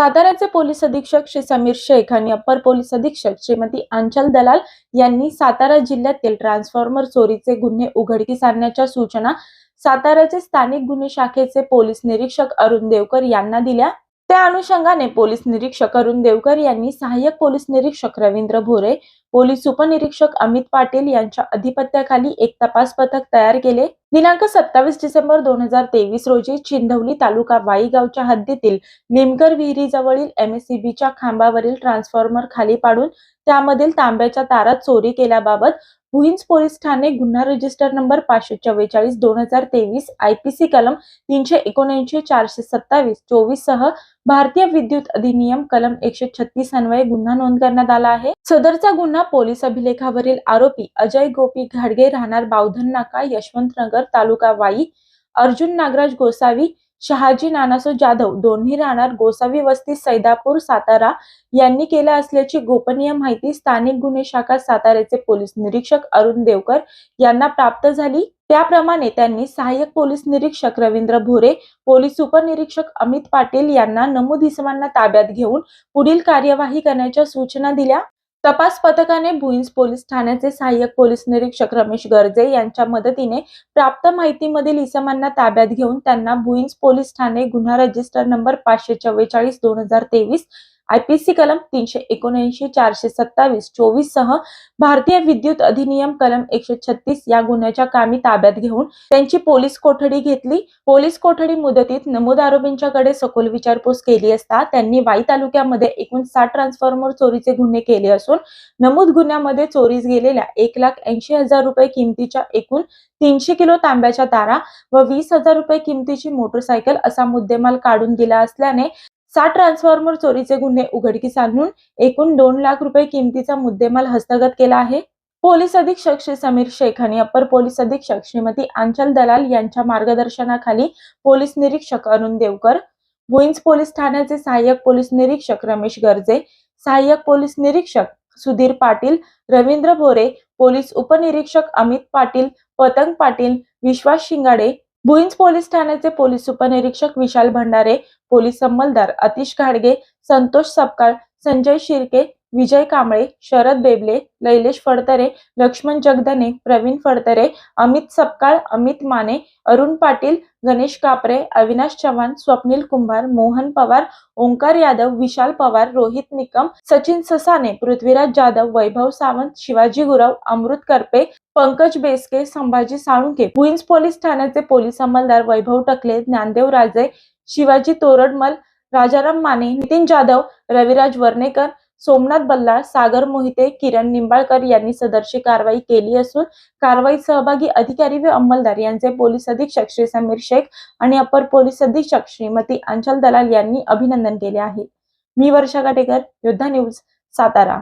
साताऱ्याचे पोलीस अधीक्षक श्री समीर शेख आणि अप्पर पोलीस अधीक्षक श्रीमती आंचल दलाल यांनी सातारा जिल्ह्यातील ट्रान्सफॉर्मर चोरीचे गुन्हे उघडकीस आणण्याच्या सूचना साताऱ्याचे स्थानिक गुन्हे शाखेचे पोलीस निरीक्षक अरुण देवकर यांना दिल्या. त्या अनुषंगाने पोलीस निरीक्षक अरुण देवकर यांनी सहाय्यक पोलीस निरीक्षक रवींद्र भोरे पोलीस उपनिरीक्षक अमित पाटील यांच्या अधिपत्याखाली एक तपास पथक तयार केले. दिनांक सत्तावीस डिसेंबर दोन हजार तेवीस रोजी चिंधवली तालुका वाई गावच्या हद्दीतील निमकर विहिरीजवळील एमएससीबीच्या खांबावरील ट्रान्सफॉर्मर खाली पाडून त्यामधील तांब्याच्या तारा चोरी केल्याबाबत भुईंज पोलीस ठाणे गुन्हा रजिस्टर नंबर पाचशे चव्वेचाळीस दोन हजार तेवीस आयपीसी कलम तीनशे एकोणऐंशी चारशे सत्तावीस चोवीस सह भारतीय विद्युत अधिनियम कलम एकशे छत्तीस अन्वये गुन्हा नोंद करण्यात आला आहे. सदरचा गुन्हा पोलीस अभिलेखावरील आरोपी अजय गोपी घाडगे राहणार बावधन नाका यशवंतनगर तालुका वाई. अर्जुन नागराज गोसावी शहाजी नानासो जाधव दोन्ही राहणार गोसावी वस्ती सैदापूर सातारा. यांनी केला असल्याची गोपनीय माहिती स्थानिक गुन्हे शाखा साताऱ्याचे पोलीस निरीक्षक अरुण देवकर यांना प्राप्त झाली. त्याप्रमाणे त्यांनी सहाय्यक पोलीस निरीक्षक रवींद्र भोरे पोलीस उपनिरीक्षक अमित पाटील यांना नमूद इसमांना ताब्यात घेऊन पुढील कार्यवाही करण्याच्या सूचना दिल्या. तपास पथकाने भुईंज पोलीस ठाण्याचे सहाय्यक पोलीस निरीक्षक रमेश गर्जे यांच्या मदतीने प्राप्त माहितीमधील इसमांना ताब्यात घेऊन त्यांना भुईंज पोलीस ठाणे गुन्हा रजिस्टर नंबर पाचशे चव्वेचाळीस दोन हजार तेवीस आयपीसी कलम तीनशे एकोणऐंशी चारशे सत्तावीस चोवीस सह भारतीय विद्युत अधिनियम कलम एकशे छत्तीस या गुन्ह्याच्या कामी ताब्यात घेऊन त्यांची पोलीस कोठडी घेतली. पोलीस कोठडी मुदतीत नमूद आरोपींच्याकडे सखोल विचारपूस केली असता त्यांनी वाई तालुक्यामध्ये एकूण साठ ट्रान्सफॉर्मर चोरीचे गुन्हे केले असून नमूद गुन्ह्यामध्ये चोरीस गेलेल्या एक लाख ऐंशी हजार रुपये किमतीच्या एकूण तीनशे किलो तांब्याच्या तारा व वीस हजार रुपये किमतीची मोटरसायकल असा मुद्देमाल काढून दिला असल्याने सात ट्रान्सफॉर्मर चोरीचे गुन्हे उघडकीस आणून एकूण दोन लाख रुपये किमतीचा मुद्देमाल हस्तगत केला आहे. पोलीस अधीक्षक श्री समीर शेख आणि अप्पर पोलीस अधीक्षक श्रीमती आंचल दलाल यांच्या मार्गदर्शनाखाली पोलीस निरीक्षक अरुण देवकर भुईंज पोलीस ठाण्याचे सहाय्यक पोलीस निरीक्षक रमेश गर्जे सहाय्यक पोलीस निरीक्षक सुधीर पाटील रवींद्र भोरे पोलीस उपनिरीक्षक अमित पाटील पतंग पाटील विश्वास शिंगाडे भुईंज पोलीस ठाण्याचे पोलीस उपनिरीक्षक विशाल भंडारे पोलीस अंमलदार अतिश घाडगे संतोष सपकाळ संजय शिर्के विजय कांबळे शरद बेबले लैलेश फडतरे लक्ष्मण जगदने प्रवीण फडतरे अमित सपकाळ अमित माने अरुण पाटील गणेश कापरे अविनाश चव्हाण स्वप्नील कुंभार मोहन पवार ओंकार यादव विशाल पवार रोहित निकम सचिन ससाने पृथ्वीराज जाधव वैभव सावंत शिवाजी गुरव अमृत करपे पंकज बेसके संभाजी साळुंके क्वीन्स पोलीस ठाण्याचे पोलीस अंमलदार वैभव टकले ज्ञानदेव राजे शिवाजी तोरडमल राजाराम माने नितीन जाधव रविराज वर्णेकर सोमनाथ बल्लाळ सागर मोहिते किरण निंबाळकर यांनी सदरची कारवाई केली असून कारवाईत सहभागी अधिकारी व अंमलदार यांचे पोलीस अधीक्षक श्री समीर शेख आणि अपर पोलीस अधीक्षक श्रीमती अंचल दलाल यांनी अभिनंदन केले आहे. मी वर्षा काटेकर योद्धा न्यूज सातारा.